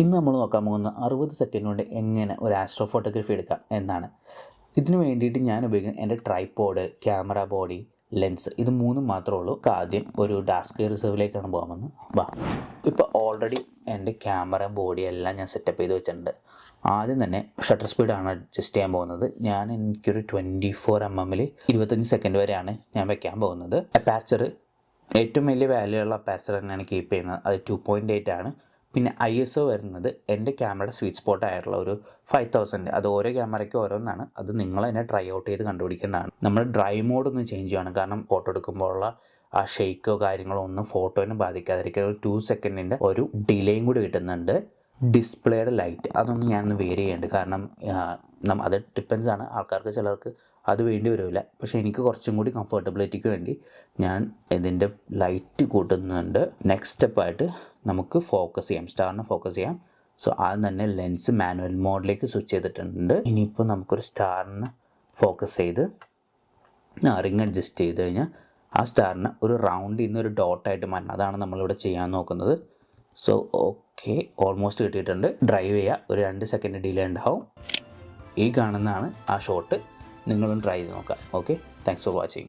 ഇന്ന് നമ്മൾ നോക്കാൻ പോകുന്ന അറുപത് സെക്കൻഡ് കൊണ്ട് എങ്ങനെ ഒരു ആസ്ട്രോ ഫോട്ടോഗ്രാഫി എടുക്കാം എന്നാണ്. ഇതിനു വേണ്ടിയിട്ട് ഞാൻ ഉപയോഗിക്കുന്ന എന്റെ ട്രൈപോഡ് ക്യാമറ ബോഡി ലെൻസ് ഇത് മൂന്നും മാത്രമേ ഉള്ളൂ. ആദ്യം ഒരു ഡാർക്ക് സ്കൈ റിസർവിലേക്കാണ് പോകാൻ വന്നത് വാ. ഇപ്പോൾ ഓൾറെഡി എന്റെ ക്യാമറ ബോഡി എല്ലാം ഞാൻ സെറ്റപ്പ് ചെയ്ത് വെച്ചിട്ടുണ്ട്. ആദ്യം തന്നെ ഷട്ടർ സ്പീഡാണ് അഡ്ജസ്റ്റ് ചെയ്യാൻ പോകുന്നത്. ഞാൻ എനിക്കൊരു ട്വന്റി ഫോർ എം എമ്മിൽ ഇരുപത്തഞ്ച് സെക്കൻഡ് വരെയാണ് ഞാൻ വെക്കാൻ പോകുന്നത്. അപ്പാച്ചർ ഏറ്റവും വലിയ വാല്യൂ ഉള്ള അപ്പാച്ചർ തന്നെയാണ് കീപ്പ് ചെയ്യുന്നത്. അത് ടു പോയിന്റ് എയ്റ്റ് ആണ്. പിന്നെ ഐ എസ് ഒ വരുന്നത് എന്റെ ക്യാമറയുടെ സ്വീറ്റ് സ്പോട്ട് ആയിട്ടുള്ള ഒരു ഫൈവ് തൗസൻഡ് അത് ഓരോ ക്യാമറയ്ക്ക് ഓരോന്നാണ്. അത് നിങ്ങൾ തന്നെ ട്രൈ ഔട്ട് ചെയ്ത് കണ്ടുപിടിക്കേണ്ടതാണ്. നമ്മൾ ഡ്രൈ മോഡ് ഒന്ന് ചേഞ്ച് ചെയ്യണം കാരണം ഫോട്ടോ എടുക്കുമ്പോഴുള്ള ആ ഷെയ്ക്കോ കാര്യങ്ങളോ ഒന്നും ഫോട്ടോനെ ബാധിക്കാതിരിക്കാൻ ഒരു ടു സെക്കൻഡിന്റെ ഒരു ഡിലേയും കൂടി കിട്ടുന്നുണ്ട്. ഡിസ്പ്ലേയുടെ ലൈറ്റ് അതൊന്നും ഞാനൊന്ന് വേരി ചെയ്യുന്നുണ്ട് കാരണം അത് ഡിപ്പെൻസ് ആണ്. ആൾക്കാർക്ക് ചിലർക്ക് അത് വേണ്ടി വരില്ല പക്ഷേ എനിക്ക് കുറച്ചും കൂടി കംഫർട്ടബിലിറ്റിക്ക് വേണ്ടി ഞാൻ ഇതിന്റെ ലൈറ്റ് കൂട്ടുന്നുണ്ട്. നെക്സ്റ്റ് സ്റ്റെപ്പായിട്ട് നമുക്ക് ഫോക്കസ് ചെയ്യാം. സ്റ്റാറിനെ ഫോക്കസ് ചെയ്യാം. സോ ആദ്യം തന്നെ ലെൻസ് മാനുവൽ മോഡിലേക്ക് സ്വിച്ച് ചെയ്തിട്ടുണ്ട്. ഇനിയിപ്പോൾ നമുക്കൊരു സ്റ്റാറിനെ ഫോക്കസ് ചെയ്ത് റിങ് അഡ്ജസ്റ്റ് ചെയ്ത് കഴിഞ്ഞാൽ ആ സ്റ്റാറിനെ ഒരു റൗണ്ടിൽ നിന്ന് ഒരു ഡോട്ടായിട്ട് മാറ്റണം. അതാണ് നമ്മളിവിടെ ചെയ്യാൻ നോക്കുന്നത്. സോ ഓക്കെ ഓൾമോസ്റ്റ് കിട്ടിയിട്ടുണ്ട്. ഡ്രൈവ് ചെയ്യുക ഒരു രണ്ട് സെക്കൻഡ് ഡിലേ ഉണ്ടാവും. ഈ കാണുന്നതാണ് ആ ഷോട്ട് നിങ്ങളും ട്രൈ ചെയ്ത് നോക്കാം. Okay thanks for watching